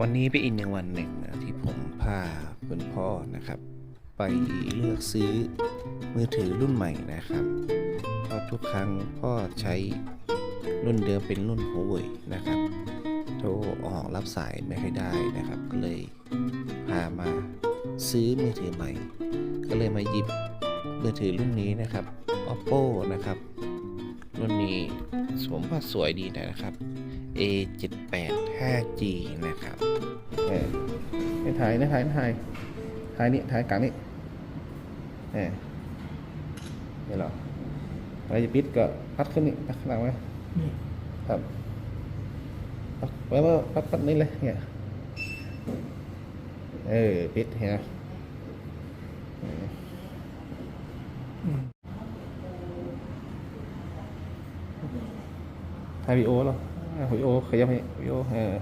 วันนี้เป็นอีกหนึ่งวันหนึ่งนะที่ผมพาคุณพ่อนะครับ ไปเลือกซื้อมือถือรุ่นใหม่นะครับเพราะทุกครั้งพ่อใช้รุ่นเดิมเป็นรุ่นหัวเว่ยนะครับ โทรออกรับสายไม่ค่อยได้นะครับ ก็เลยพามาซื้อมือถือใหม่ ก็เลยมาหยิบมือถือรุ่นนี้นะครับ oppo นะครับ รุ่นนี้ผมว่าสวยดีนะครับ A78 5G นะครับเออให้ถ่ายนะถ่ายนะถ่ายถ่ายนี่ถ่ายกลางนี่เออนี่เหรอเราจะปิดก็พัดขึ้นนี่พัดข้างหลังไว้ครับพัดไว้ว่าพัดพัดนี่เลยเนี่ยเออปิดเห็นไหมเออถ่ายวีดีโอเหรอ อะวีดีโอขยับให้วีดีโอเออ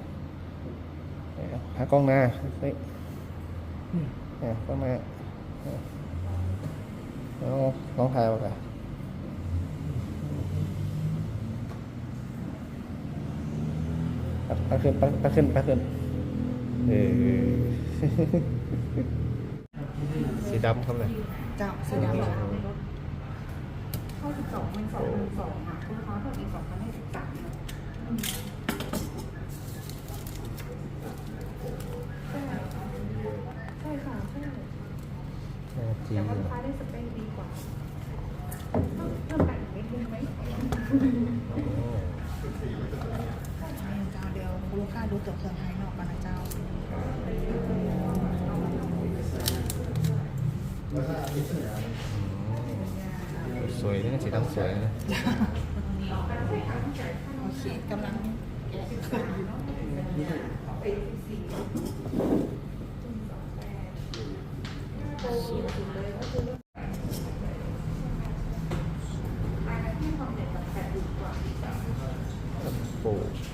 หากล้องหน้าเฮ้ยเออกล้องหน้าเออน้องน้องถ่ายมาก่อนปัดขึ้นปัดปัดขึ้นปัดขึ้นเออสีดำครับเลยเจ้าสีดำเหรอข้อสิบสองมันสองหนึ่งสองค่ะคุณค้าเพิ่มอีกสองพันให้สิบสาม ใช่ค่ะใช่จริงแต่ว่าลูกค้าได้สเปคดีกว่าเพิ่มแต่งนิดนึงไหมเจ้าเดียวลูกค้าดูตัวเครื่องภายนอกกันนะเจ้า สวยนะสีดำสวยนะโอเคกำลังโอ้ เปิดแล้วนิดหนึ่งอันนี้กำลังโหลดอยู่อ่าต้องเล่นพอแม่ขอ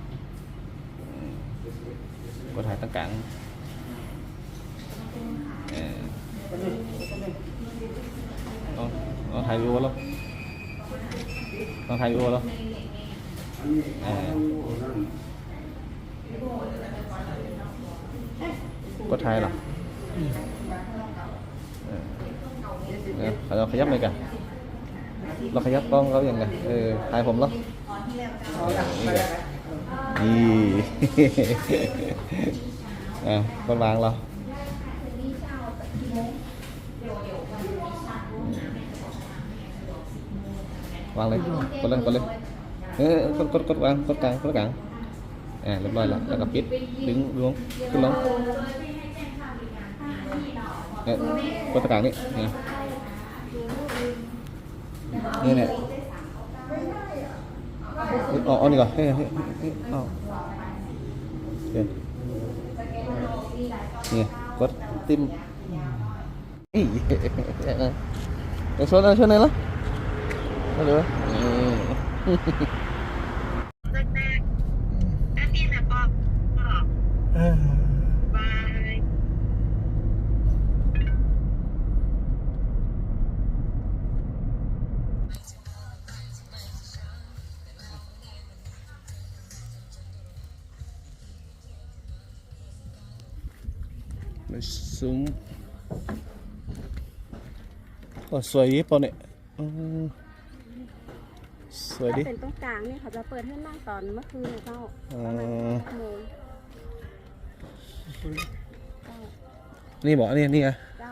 างกดกลางอ่าเรียบร้อยแล้วแล้วก็ปิดดึงลงขึ้น ลงเออกดตรงกลางนี่นี่นี่เนี่ยเอาเอานี่ก่อนเฮ้ยเฮ้ยเฮ้ ยเอาเดี๋ยวนี่กด tim อีเดี๋ย มันสูงโอ้สวยดีปอเนี่ยอืมสวยถ้าดิเป็นตรงกลางนี่เขาจะเปิดให้นั่งตอนเมื่อคืนนะเจ้าอ๋อประมาณหกโมงเจ้านี่บอกนี่นี่ไงเจ้า